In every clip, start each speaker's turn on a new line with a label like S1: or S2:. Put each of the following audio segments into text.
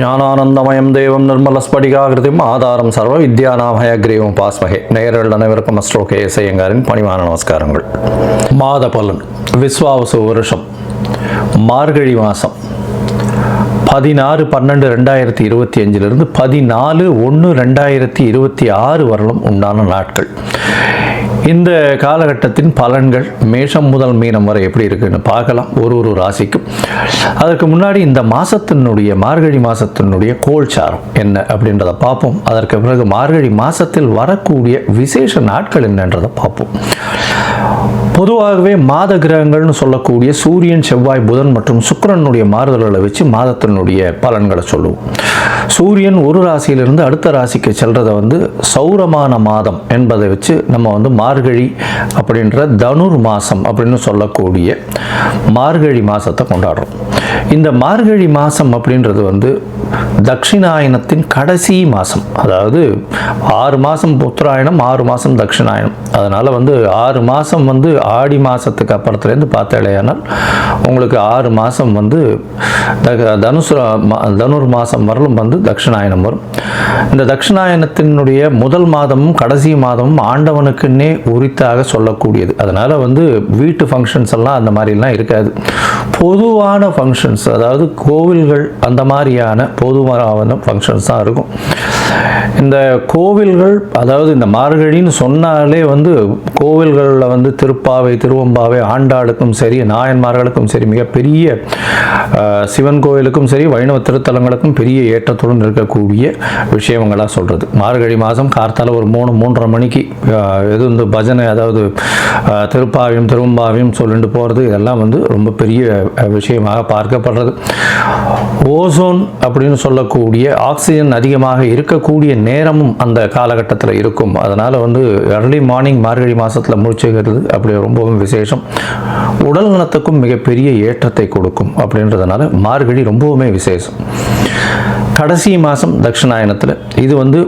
S1: ஞானானந்தமயம் தேவம் நிர்மல ஸ்படிகாகிருதியும் ஆதாரம் சர்வ வித்யாநாமய கிரீவம் பாஸ்மகே. நேயர்கள் அனைவருக்கும் அஸ்ட்ரோ கே எஸ் ஐயங்காரின் பணிவான நமஸ்காரங்கள். மாத பலன் விஸ்வாவசு வருஷம் மார்கழி மாதம் பதினாறு பன்னெண்டு ரெண்டாயிரத்தி இருபத்தி அஞ்சிலிருந்து பதினாலு ஒன்று ரெண்டாயிரத்தி இருபத்தி ஆறு வரலும் உண்டான நாட்கள். இந்த காலகட்டத்தின் பலன்கள் மேஷம் முதல் மீனம் வரை எப்படி இருக்குன்னு பார்க்கலாம். ஒரு ஒரு ராசிக்கும். அதற்கு முன்னாடி இந்த மாசத்தினுடைய மார்கழி மாசத்தினுடைய கோல்சாரம் என்ன அப்படின்றத பார்ப்போம். அதற்கு பிறகு மார்கழி மாசத்தில் வரக்கூடிய விசேஷ நாட்கள் என்னன்றதை பார்ப்போம். பொதுவாகவே மாத கிரகங்கள்னு சொல்லக்கூடிய சூரியன் செவ்வாய் புதன் மற்றும் சுக்கிரனுடைய மாறுதல்களை வச்சு மாதத்தினுடைய பலன்களை சொல்லுவோம். சூரியன் ஒரு ராசியிலிருந்து அடுத்த ராசிக்கு செல்றதை வந்து சௌரமான மாதம் என்பதை வச்சு நம்ம வந்து மார்கழி அப்படின்ற தனுர் மாதம் அப்படின்னு சொல்லக்கூடிய மார்கழி மாதத்தை கொண்டாடுறோம். இந்த மார்கழி மாதம் அப்படின்றது வந்து தட்சிணாயனத்தின் கடைசி மாதம் அதாவது ஆறு மாதம் உத்தராயணம் ஆறு மாதம் தட்சிணாயனம் அதனால் வந்து ஆறு மாதம் வந்து ஆடி மாதத்துக்கு அப்புறத்துலேருந்து பார்த்தாலேயானால் உங்களுக்கு ஆறு மாதம் வந்து த- தனுசு மா- தனுர் மாதம் வரலும் வந்து தட்சிணாயனம் வரும். இந்த தட்சிணாயனத்தினுடைய முதல் மாதமும் கடைசி மாதமும் ஆண்டவனுக்குன்னே உரித்தாக சொல்லக்கூடியது. அதனால் வந்து வீட்டு ஃபங்க்ஷன்ஸ் எல்லாம் அந்த மாதிரிலாம் இருக்காது. பொதுவான ஃபங்க்ஷன்ஸ் அதாவது கோவில்கள் அந்த மாதிரியான பொதுவான ஃபங்க்ஷன்ஸ் தான் இருக்கும். இந்த கோவில்கள் அதாவது இந்த மார்கழின்னு சொன்னாலே வந்து கோவில்களில் வந்து திருப்பாவை திருவம்பாவை ஆண்டாளுக்கும் சரி நாயன்மார்களுக்கும் சரி மிகப்பெரிய சிவன் கோவிலுக்கும் சரி வைணவ திருத்தலங்களுக்கும் பெரிய ஏற்றத்துடன் இருக்கக்கூடிய விஷயங்களாக சொல்கிறது மார்கழி மாதம் கார்த்தால ஒரு மூணு மூன்றரை மணிக்கு எது இந்த பஜனை அதாவது திருப்பாவையும் திரும்பாவையும் சொல்லிட்டு போகிறது இதெல்லாம் வந்து ரொம்ப பெரிய விஷயமாக பார்க்கப்படுறது. ஓசோன் அப்படின்னு சொல்லக்கூடிய ஆக்சிஜன் அதிகமாக இருக்கக்கூடிய நேரமும் அந்த காலகட்டத்தில் இருக்கும். அதனால் வந்து அர்லி மார்னிங் மார்கழி மாதத்தில் முடிச்சுக்கிறது அப்படி ரொம்பவும் விசேஷம். உடல் நலத்துக்கும் மிகப்பெரிய ஏற்றத்தை கொடுக்கும் அப்படின்றதுனால மார்கழி ரொம்பவுமே விசேஷம். கடைசி மாதம் தட்சிணாயனத்தில். இது வந்து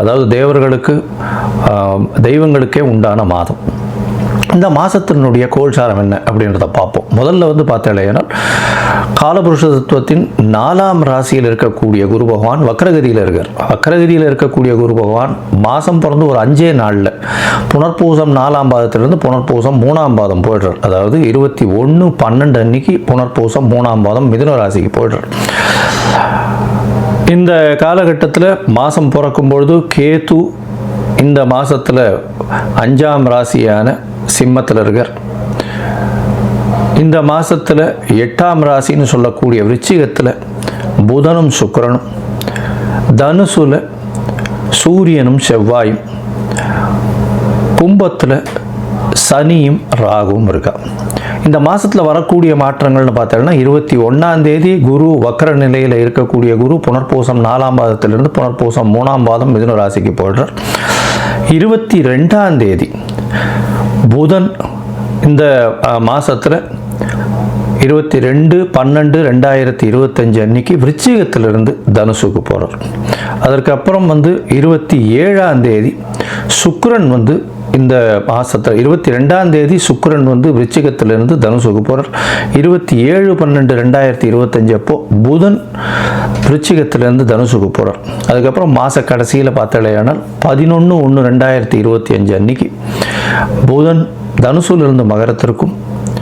S1: அதாவது தேவர்களுக்கு தெய்வங்களுக்கே உண்டான மாதம். இந்த மாதத்தினுடைய கோல்சாரம் என்ன அப்படின்றத பார்ப்போம். முதல்ல வந்து பார்த்தேனால் காலபுருஷ தத்துவத்தின் நாலாம் ராசியில் இருக்கக்கூடிய குரு பகவான் வக்ரகதியில் இருக்கார். வக்ரகதியில் இருக்கக்கூடிய குரு பகவான் மாதம் பிறந்து ஒரு அஞ்சே நாளில் புனர்பூசம் நாலாம் பாதத்திலிருந்து புனர்பூசம் மூணாம் பாதம் போயிடுறார். அதாவது இருபத்தி ஒன்று பன்னெண்டு அன்னைக்கு புனர்பூசம் மூணாம் பாதம் மிதுன ராசிக்கு போயிடுறார். இந்த காலகட்டத்தில் மாதம் பிறக்கும் பொழுது கேது இந்த மாதத்தில் அஞ்சாம் ராசியான சிம்மத்தில் இருக்கார். இந்த மாதத்தில் எட்டாம் ராசின்னு சொல்லக்கூடிய விருச்சிகத்தில் புதனும் சுக்கரனும் தனுசுல சூரியனும் செவ்வாயும் கும்பத்தில் சனியும் ராகுவும் இருக்கான் இந்த மாதத்தில் வரக்கூடிய மாற்றங்கள்னு பார்த்தோம்னா இருபத்தி ஒன்றாம் தேதி குரு வக்கர நிலையில் இருக்கக்கூடிய குரு புனர்பூசம் நாலாம் பாதத்திலிருந்து புனர்பூசம் மூணாம் பாதம் மிதுன ராசிக்கு போடுறார் இருபத்தி ரெண்டாம் தேதி புதன் இந்த மாதத்தில் இருபத்தி ரெண்டு பன்னெண்டு ரெண்டாயிரத்தி இருபத்தஞ்சு அன்னைக்கு விருச்சிகத்திலிருந்து தனுசுக்கு போகிறார் அதற்கப்புறம் வந்து இருபத்தி ஏழாம் தேதி சுக்கரன் வந்து இந்த மாதத்தில் இருபத்தி ரெண்டாம் தேதி சுக்கரன் வந்து விருச்சிகத்திலிருந்து தனுசுக்கு போகிறார் இருபத்தி ஏழு பன்னெண்டு ரெண்டாயிரத்தி இருபத்தஞ்சு அப்போ புதன் விருச்சிகத்திலிருந்து தனுசுக்கு போகிறார் அதுக்கப்புறம் மாத கடைசியில் பார்த்தாலேயானால் பதினொன்று ஒன்று ரெண்டாயிரத்தி இருபத்தி அஞ்சு அன்னைக்கு புதன் தனுசுலிருந்து மகரத்திற்கும்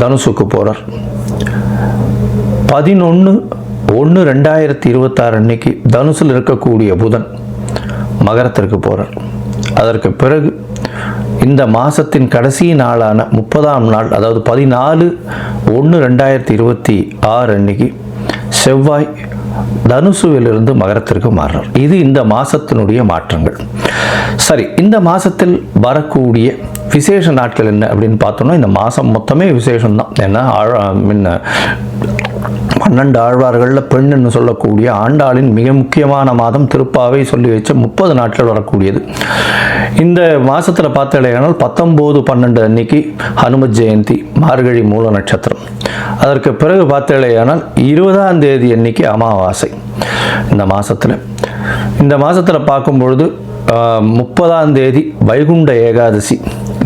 S1: தனுசுக்கு போகிறார் பதினொன்று ஒன்று ரெண்டாயிரத்தி இருபத்தாறு அன்னைக்கு தனுசில் இருக்கக்கூடிய புதன் மகரத்திற்கு போகிறார் அதற்கு பிறகு இந்த மாதத்தின் கடைசி நாளான முப்பதாம் நாள் அதாவது பதினாலு ஒன்று ரெண்டாயிரத்தி இருபத்தி ஆறு அன்னைக்கு செவ்வாய் தனுசுவிலிருந்து மகரத்திற்கு மாறுறார். இது இந்த மாதத்தினுடைய மாற்றங்கள். சரி இந்த மாதத்தில் வரக்கூடிய விசேஷ நாட்கள் என்ன அப்படின்னு பார்த்தோம்னா இந்த மாதம் மொத்தமே விசேஷம் தான் ஏன்னா ஆழ- முன்ன பன்னெண்டு ஆழ்வார்களில் பெண்ணுன்னு சொல்லக்கூடிய ஆண்டாளின் மிக முக்கியமான மாதம் திருப்பாவை சொல்லி வச்ச முப்பது நாட்கள் வரக்கூடியது. இந்த மாதத்தில் பார்த்தலையானால் பத்தொம்போது பன்னெண்டு அன்னைக்கு ஹனுமத் ஜெயந்தி மார்கழி மூல நட்சத்திரம். அதற்கு பிறகு பார்த்தலையானால் இருபதாம் தேதி அன்னைக்கு அமாவாசை. இந்த மாதத்தில் இந்த மாதத்தில் பார்க்கும்பொழுது முப்பதாம் தேதி வைகுண்ட ஏகாதசி.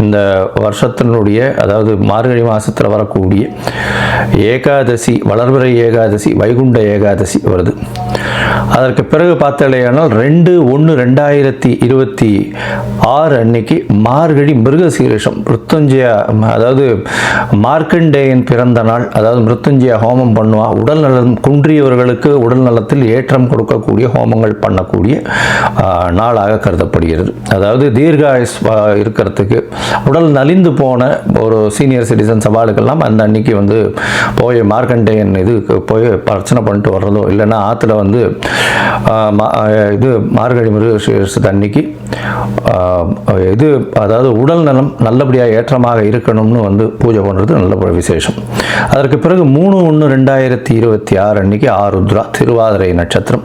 S1: இந்த வருஷத்தினுடைய அதாவது மார்கழி மாதத்தில் வரக்கூடிய ஏகாதசி வளர்பிறை ஏகாதசி வைகுண்ட ஏகாதசி வருது. அதற்கு பிறகு பார்த்தாலேயானால் ரெண்டு ஒன்று ரெண்டாயிரத்தி இருபத்தி ஆறு அன்னைக்கு மார்கழி மிருகசீரிஷம் மிருத்துஞ்சய அதாவது மார்க்கண்டேயன் பிறந்த நாள் அதாவது மிருத்துஞ்சய ஹோமம் பண்ணுவா. உடல் நலம் குன்றியவர்களுக்கு உடல் நலத்தில் ஏற்றம் கொடுக்கக்கூடிய ஹோமங்கள் பண்ணக்கூடிய நாளாக கருதப்படுகிறது. அதாவது தீர்காயுஸ் இருக்கிறதுக்கு உடல் நலிந்து போன ஒரு சீனியர் சிட்டிசன் சவாலுக்கெல்லாம் அந்த அன்னைக்கு வந்து போய் மார்க்கண்டேயன் இதுக்கு போய் பிரச்சனை பண்ணிட்டு வர்றதோ இல்லைன்னா ஆற்றுல வந்து இது மார்கழி மிருகசீரிஷத்து அன்னைக்கு இது அதாவது உடல் நலம் நல்லபடியாக ஏற்றமாக இருக்கணும்னு வந்து பூஜை பண்ணுறது நல்ல விசேஷம். அதற்கு பிறகு மூணு ஒன்று ரெண்டாயிரத்தி இருபத்தி ஆறு அன்னைக்கு ஆருத்ரா திருவாதிரை நட்சத்திரம்.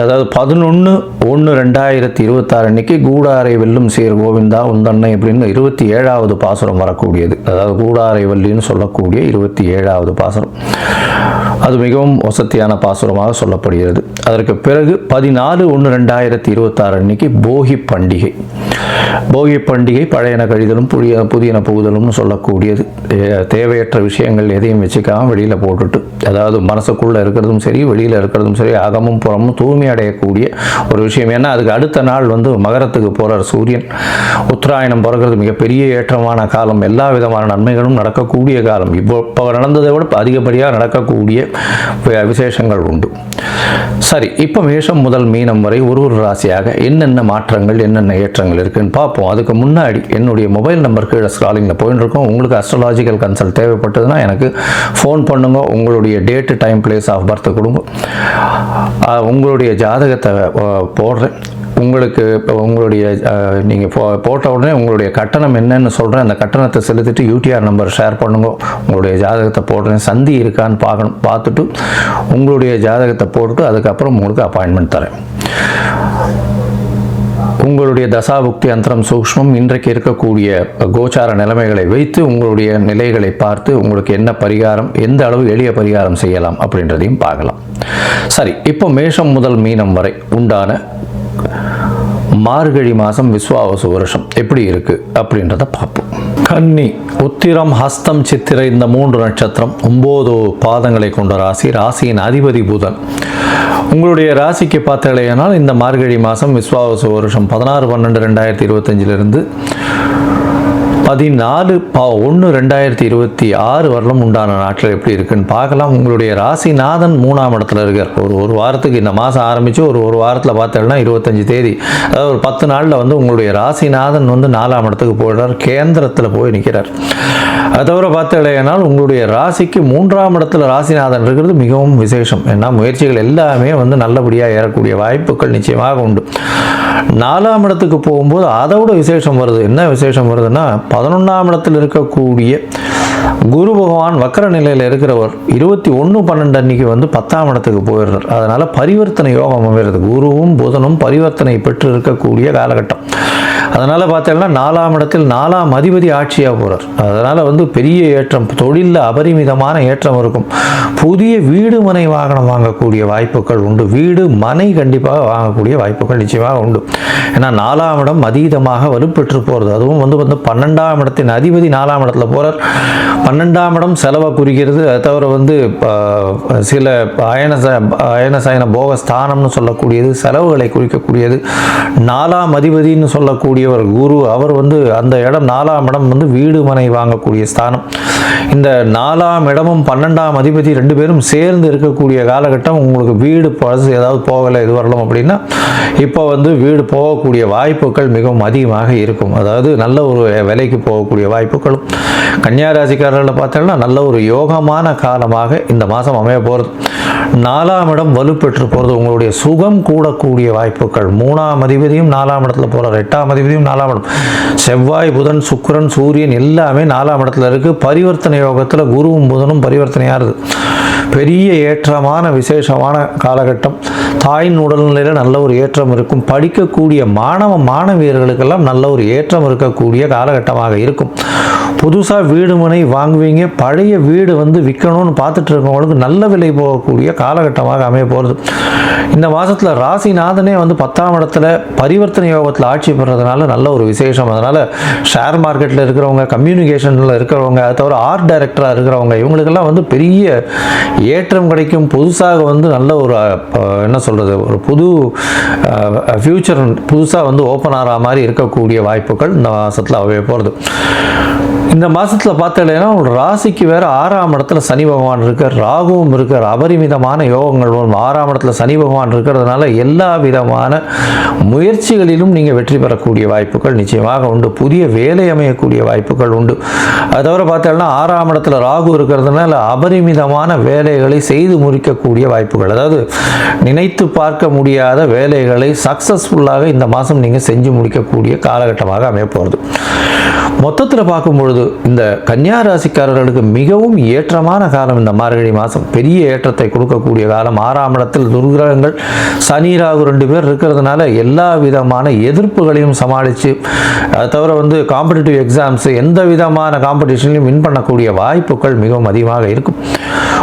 S1: அதாவது பதினொன்று ஒன்று ரெண்டாயிரத்தி இருபத்தாறு அன்னைக்கு கூடாரை வெல்லும் சேர் கோவிந்தா உந்தன்னை அப்படின்னு இருபத்தி ஏழாவது பாசுரம் வரக்கூடியது. அதாவது கூடாரை வள்ளின்னு சொல்லக்கூடிய இருபத்தி ஏழாவது பாசுரம். அது மிகவும் வசதியான பாசுரமாக சொல்லப்படுகிறது. அதற்கு பிறகு பதினாலு ஒன்று ரெண்டாயிரத்தி இருபத்தாறு அன்னைக்கு போகி பண்டிகை. போகி பண்டிகை பழையன கழிதலும் புதிய புதியன புகுதலும்னு சொல்லக்கூடியது. தேவையற்ற விஷயங்கள் எதையும் வச்சுக்காமல் வெளியில் போட்டுட்டு அதாவது மனசுக்குள்ளே இருக்கிறதும் சரி வெளியில் இருக்கிறதும் சரி அகமும் புறமும் தூய்மை அடையக்கூடிய ஒரு விஷயம். ஏன்னா அதுக்கு அடுத்த நாள் வந்து மகரத்துக்கு போகிறார் சூரியன். உத்தராயணம் பிறக்கிறது மிகப்பெரிய ஏற்றமான காலம். எல்லா விதமான நன்மைகளும் நடக்கக்கூடிய காலம். இப்போ இப்போ நடந்ததை விட அதிகப்படியாக நடக்கக்கூடிய விசேஷங்கள் உண்டு. சரி இப்போ மேஷம் முதல் மீனம் வரை ஒரு ஒரு ராசியாக என்னென்ன மாற்றங்கள் என்னென்ன ஏற்றங்கள் இருக்குது அப்படின்னு பார்ப்போம். அதுக்கு முன்னாடி என்னுடைய மொபைல் நம்பர் கீழே ஸ்க்ராலிங்கில் போயின்னு இருக்கோம் உங்களுக்கு அஸ்ட்ராலாஜிக்கல் கன்சல்ட் தேவைப்பட்டதுன்னா எனக்கு ஃபோன் பண்ணுங்க. உங்களுடைய date time place of birth கொடுங்க. உங்களுடைய ஜாதகத்தை போடுறேன். உங்களுக்கு இப்போ உங்களுடைய நீங்கள் போ போட்ட உடனே உங்களுடைய கட்டணம் என்னன்னு சொல்கிறேன் அந்த கட்டணத்தை செலுத்திட்டு யூடிஆர் நம்பர் ஷேர் பண்ணுங்க. உங்களுடைய ஜாதகத்தை போடுறேன். சந்தி இருக்கான்னு பார்க்கணும். பார்த்துட்டு உங்களுடைய ஜாதகத்தை போட்டுட்டு அதுக்கப்புறம் உங்களுக்கு அப்பாயின்மெண்ட் தரேன். உங்களுடைய தசாபுக்தி அந்தரம் சூக்ஷ்மம் இன்றைக்கு இருக்கக்கூடிய கோச்சார நிலைமைகளை வைத்து உங்களுடைய நிலைகளை பார்த்து உங்களுக்கு என்ன பரிகாரம் எந்த அளவு எளிய பரிகாரம் செய்யலாம் அப்படின்றதையும் பார்க்கலாம். சரி இப்போ மேஷம் முதல் மீனம் வரை உண்டான மார்கழி மாதம் விஸ்வாவசு வருஷம். எப்படி இருக்குது அப்படின்றத பார்ப்போம். கன்னி உத்திரம் ஹஸ்தம் சித்திரை இந்த மூன்று நட்சத்திரம் ஒம்போதோ பாதங்களை கொண்ட ராசி. ராசியின் அதிபதி புதன். உங்களுடைய ராசிக்கு பார்த்தலையானால் இந்த மார்கழி மாதம் விஸ்வாவசு வருஷம் பதினாறு பன்னெண்டு ரெண்டாயிரத்தி இருபத்தஞ்சிலிருந்து பதினாலு பா ஒன்று ரெண்டாயிரத்தி இருபத்தி ஆறு வரலும் உண்டான நாட்கள் எப்படி இருக்குன்னு பார்க்கலாம். உங்களுடைய ராசிநாதன் மூணாம் இடத்துல இருக்கார். ஒரு ஒரு வாரத்துக்கு இந்த மாதம் ஆரம்பித்து ஒரு ஒரு வாரத்தில் பார்த்தோம்னா இருபத்தஞ்சி தேதி அதாவது ஒரு பத்து நாளில் வந்து உங்களுடைய ராசிநாதன் வந்து நாலாம் இடத்துக்கு போயிடுறார். கேந்திரத்தில் போய் நிற்கிறார் அது தவிர பார்த்தீங்கன்னா உங்களுடைய ராசிக்கு மூன்றாம் இடத்துல ராசிநாதன் இருக்கிறது மிகவும் விசேஷம். ஏன்னா முயற்சிகள் எல்லாமே வந்து நல்லபடியாக ஏறக்கூடிய வாய்ப்புகள் நிச்சயமாக உண்டு. நாலாம் இடத்துக்கு போகும்போது அதை விட விசேஷம் வருது. என்ன விசேஷம் வருதுன்னா பதினொன்றாம் இடத்தில் இருக்கக்கூடிய குரு பகவான் வக்கர நிலையில் இருக்கிறவர் இருபத்தி ஒன்று பன்னெண்டு அன்னைக்கு வந்து பத்தாம் இடத்துக்கு போயிடுறார். அதனால் பரிவர்த்தனை யோகம் அமைகிறது. குருவும் புதனும் பரிவர்த்தனை பெற்று இருக்கக்கூடிய காலகட்டம். அதனால் பார்த்தீங்கன்னா நாலாம் இடத்தில் நாலாம் அதிபதி ஆட்சியாக போகிறார் அதனால் வந்து பெரிய ஏற்றம் தொழிலில் அபரிமிதமான ஏற்றம் இருக்கும். புதிய வீடு மனை வாகனம் வாங்கக்கூடிய வாய்ப்புகள் உண்டு. வீடு மனை கண்டிப்பாக வாங்கக்கூடிய வாய்ப்புகள் நிச்சயமாக உண்டு. ஏன்னா நாலாம் இடம் அதீதமாக வலுப்பெற்று போகிறது அதுவும் வந்து வந்து பன்னெண்டாம் இடத்தின் அதிபதி நாலாம் இடத்துல போகிறார் பன்னெண்டாம் இடம் செலவை குறிக்கிறது. தவிர வந்து சில அயன ச- சயன போக ஸ்தானம்னு சொல்லக்கூடியது செலவுகளை குறிக்கக்கூடியது. நாலாம் அதிபதின்னு சொல்லக்கூடியவர் குரு அவர் வந்து அந்த இடம் நாலாம் இடம் வந்து வீடு மனை வாங்கக்கூடிய ஸ்தானம். இந்த நாலாம் இடமும் பன்னெண்டாம் அதிபதி ரெண்டு பேரும் சேர்ந்து இருக்கக்கூடிய காலகட்டம் உங்களுக்கு வீடு பழசு ஏதாவது போகலை இது வரலாம் அப்படின்னா இப்போ வந்து வீடு போகக்கூடிய வாய்ப்புகள் மிகவும் அதிகமாக இருக்கும். அதாவது நல்ல ஒரு விலைக்கு போகக்கூடிய வாய்ப்புகளும் கன்னியா ராசிக்காரர்களை பார்த்தோம்னா நல்ல ஒரு யோகமான காலமாக இந்த மாதம் அமைய போகிறது நாலாம் இடம் வலுப்பெற்று போகிறது உங்களுடைய சுகம் கூடக்கூடிய வாய்ப்புகள். மூணாம் அதிபதியும் நாலாம் இடத்துல போகிறார் எட்டாம் அதிபதியும் நாலாம் இடம். செவ்வாய் புதன் சுக்கரன் சூரியன் எல்லாமே நாலாம் இடத்துல இருக்குது பரிவர்த்தனை யோகத்தில் குருவும் புதனும் பரிவர்த்தனையாக இருக்குது பெரிய ஏற்றமான விசேஷமான காலகட்டம். தாயின் உடல்நிலையில் நல்ல ஒரு ஏற்றம் இருக்கும். படிக்கக்கூடிய மாணவ மாணவியர்களுக்கெல்லாம் நல்ல ஒரு ஏற்றம் இருக்கக்கூடிய காலகட்டமாக இருக்கும். புதுசாக வீடு மனை வாங்குவீங்க. பழைய வீடு வந்து விற்கணும்னு பார்த்துட்டு இருக்கவங்களுக்கு நல்ல விலை போகக்கூடிய காலகட்டமாக அமைய போகிறது இந்த மாதத்தில் ராசிநாதனே வந்து பத்தாம் இடத்துல பரிவர்த்தனை யோகத்தில் ஆட்சி பெறதுனால நல்ல ஒரு விசேஷம். அதனால் ஷேர் மார்க்கெட்டில் இருக்கிறவங்க கம்யூனிகேஷனில் இருக்கிறவங்க அது தவிர ஆர்ட் டைரக்டராக இருக்கிறவங்க இவங்களுக்கெல்லாம் வந்து பெரிய ஏற்றம் கிடைக்கும் புதுசாக வந்து நல்ல ஒரு என்ன சொல்கிறது ஒரு புது ஃப்யூச்சர் புதுசாக வந்து ஓப்பன் ஆகிற மாதிரி இருக்கக்கூடிய வாய்ப்புகள் இந்த மாதத்தில் அவைய போகிறது இந்த மாதத்தில் பார்த்தீங்கன்னா ஒரு ராசிக்கு வேறு ஆறாம் இடத்துல சனி பகவான் இருக்கார் ராகுவும் இருக்கார். அபரிமிதமான யோகங்கள் வரும் ஆறாம் இடத்துல சனி பகவான் இருக்கிறதுனால எல்லா விதமான முயற்சிகளிலும் நீங்கள் வெற்றி பெறக்கூடிய வாய்ப்புகள் நிச்சயமாக உண்டு. புதிய வேலை அமையக்கூடிய வாய்ப்புகள் உண்டு. அது தவிர பார்த்தீங்கன்னா ஆறாம் இடத்துல ராகு இருக்கிறதுனால அபரிமிதமான வேலைகளை செய்து முறிக்கக்கூடிய வாய்ப்புகள். அதாவது நினைத்து பார்க்க முடியாத வேலைகளை சக்ஸஸ்ஃபுல்லாக இந்த மாதம் நீங்கள் செஞ்சு முடிக்கக்கூடிய காலகட்டமாக அமைய போகிறது மொத்தத்தில் பார்க்கும்பொழுது பொழுது இந்த கன்னியா ராசிக்காரர்களுக்கு மிகவும் ஏற்றமான காலம் இந்த மார்கழி மாதம். பெரிய ஏற்றத்தை கொடுக்கக்கூடிய காலம். ஆறாம் இடத்தில் துர்கிரகங்கள் சனி ராகு ரெண்டு பேர் இருக்கிறதுனால எல்லா விதமான எதிர்ப்புகளையும் சமாளித்து அதை தவிர வந்து காம்படிட்டிவ் எக்ஸாம்ஸ் எந்த விதமான காம்படிஷன்லையும் வின் பண்ணக்கூடிய வாய்ப்புகள் மிகவும் அதிகமாக இருக்கும்.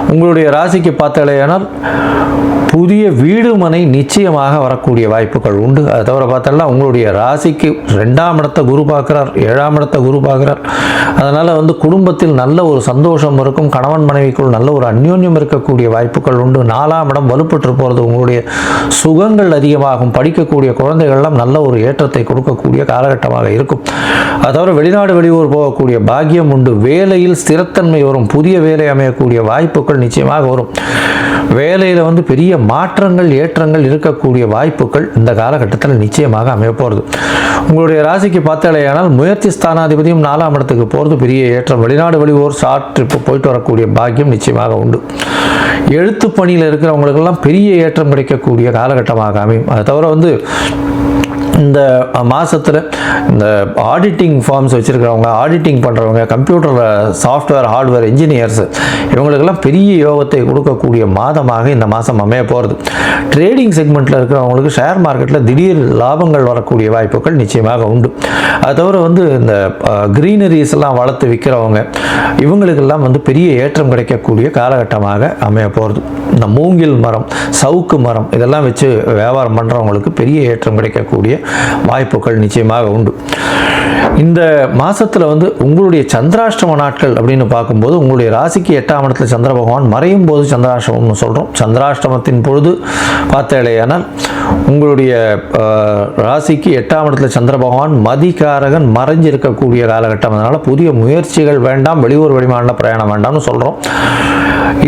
S1: உங்களுடைய ராசிக்கு பார்த்தாலேயானால் புதிய வீடு மனை நிச்சயமாக வரக்கூடிய வாய்ப்புகள் உண்டு. அதை தவிர பார்த்தோம்னா உங்களுடைய ராசிக்கு ரெண்டாம் இடத்தை குரு பார்க்குறார் ஏழாம் இடத்தை குரு பார்க்குறார். அதனால் வந்து குடும்பத்தில் நல்ல ஒரு சந்தோஷம் இருக்கும் கணவன் மனைவிக்குள் நல்ல ஒரு அந்யோன்யம் இருக்கக்கூடிய வாய்ப்புகள் உண்டு. நாலாம் இடம் வலுப்பட்டு போகிறது உங்களுடைய சுகங்கள் அதிகமாகும். படிக்கக்கூடிய குழந்தைகள்லாம் நல்ல ஒரு ஏற்றத்தை கொடுக்கக்கூடிய காலகட்டமாக இருக்கும். அதை தவிர வெளிநாடு வெளியூர் போகக்கூடிய பாக்கியம் உண்டு. வேலையில் ஸ்திரத்தன்மை வரும். புதிய வேலை அமையக்கூடிய வாய்ப்புகள் நிச்சயமாக வரும். வேலையில் வந்து பெரிய மாற்றங்கள் ஏற்றங்கள் இருக்கக்கூடிய வாய்ப்புகள் இந்த காலகட்டத்தில் நிச்சயமாக அமையப்போகிறது உங்களுடைய ராசிக்கு பார்த்தாலேயானால் முயற்சி ஸ்தானாதிபதியும் நாலாம் இடத்துக்கு போகிறது பெரிய ஏற்றம். வெளிநாடு வெளியூர் ஷார்ட் ட்ரிப்பு போயிட்டு வரக்கூடிய பாக்கியம் நிச்சயமாக உண்டு. எழுத்து பணியில் இருக்கிறவங்களுக்கெல்லாம் பெரிய ஏற்றம் கிடைக்கக்கூடிய காலகட்டமாக அமையும். அதை தவிர வந்து இந்த மாதத்தில் இந்த ஆடிட்டிங் ஃபார்ம்ஸ் வச்சுருக்கிறவங்க ஆடிட்டிங் பண்ணுறவங்க கம்ப்யூட்டர் சாஃப்ட்வேர் ஹார்ட்வேர் இன்ஜினியர்ஸ் இவங்களுக்கெல்லாம் பெரிய யோகத்தை கொடுக்கக்கூடிய மாதமாக இந்த மாதம் அமைய போகிறது ட்ரேடிங் செக்மெண்ட்டில் இருக்கிறவங்களுக்கு ஷேர் மார்க்கெட்டில் திடீர் லாபங்கள் வரக்கூடிய வாய்ப்புகள் நிச்சயமாக உண்டு. அது தவிர வந்து இந்த க்ரீனரிஸ் எல்லாம் வளர்த்து விற்கிறவங்க இவங்களுக்கெல்லாம் வந்து பெரிய ஏற்றம் கிடைக்கக்கூடிய காலகட்டமாக அமைய போகிறது இந்த மூங்கில் மரம் சவுக்கு மரம் இதெல்லாம் வச்சு வியாபாரம் பண்ணுறவங்களுக்கு பெரிய ஏற்றம் கிடைக்கக்கூடிய வாய்ப்புகள் நிச்சயமாக உண்டு. இந்த மாதத்தில் வந்து உங்களுடைய சந்திராஷ்டம நாட்கள் அப்படின்னு பார்க்கும்போது உங்களுடைய ராசிக்கு எட்டாம் இடத்துல சந்திர பகவான் மறையும் போது சந்திராஷ்டமம்னு சொல்கிறோம் சந்திராஷ்டமத்தின் பொழுது பார்த்தேலையானால் உங்களுடைய ராசிக்கு எட்டாம் இடத்துல சந்திர பகவான் மதிகாரகன் மறைஞ்சிருக்கக்கூடிய காலகட்டம். அதனால் புதிய முயற்சிகள் வேண்டாம் வெளியூர் வெளிமாநில பிரயாணம் வேண்டாம்னு சொல்கிறோம்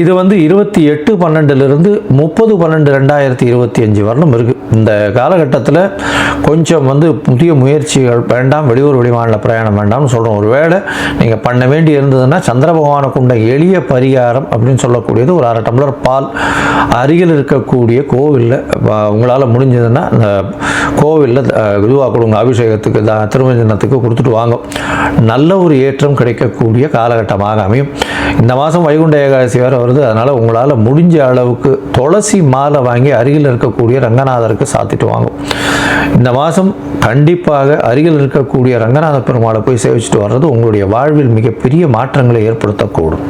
S1: இது வந்து இருபத்தி எட்டு பன்னெண்டுலேருந்து முப்பது பன்னெண்டு ரெண்டாயிரத்தி இருபத்தி அஞ்சு வரலும் இருக்குது இந்த காலகட்டத்தில் கொஞ்சம் வந்து புதிய முயற்சிகள் வேண்டாம் வெளியூர் வெளிமாநில பிரயாணம் வேண்டாம்னு சொல்கிறோம் ஒருவேளை நீங்கள் பண்ண வேண்டி இருந்ததுன்னா சந்திர பகவானுக்கு உண்ட எளிய பரிகாரம் அப்படின்னு சொல்லக்கூடியது ஒரு அரை டம்ளர் பால் அருகில் இருக்கக்கூடிய கோவிலில் உங்களால் முடிஞ்சதுன்னா அந்த கோவிலில் இதுவாக கொடுங்க. அபிஷேகத்துக்கு த திருமஞ்சனத்துக்கு கொடுத்துட்டு வாங்க. நல்ல ஒரு ஏற்றம் கிடைக்கக்கூடிய காலகட்டமாக அமையும். இந்த மாதம் வைகுண்ட ஏகாதசி வேறு வருது. அதனால் உங்களால் முடிஞ்ச அளவுக்கு துளசி மாலை வாங்கி அருகில் இருக்கக்கூடிய ரங்கநாதருக்கு சாத்திட்டு வாங்க. இந்த மாதம் மாதம் கண்டிப்பாக அருகில் இருக்கக்கூடிய ரங்கநாத பெருமாளை போய் சேவிச்சுட்டு வர்றது உங்களுடைய வாழ்வில் மிகப்பெரிய மாற்றங்களை ஏற்படுத்தக்கூடும்.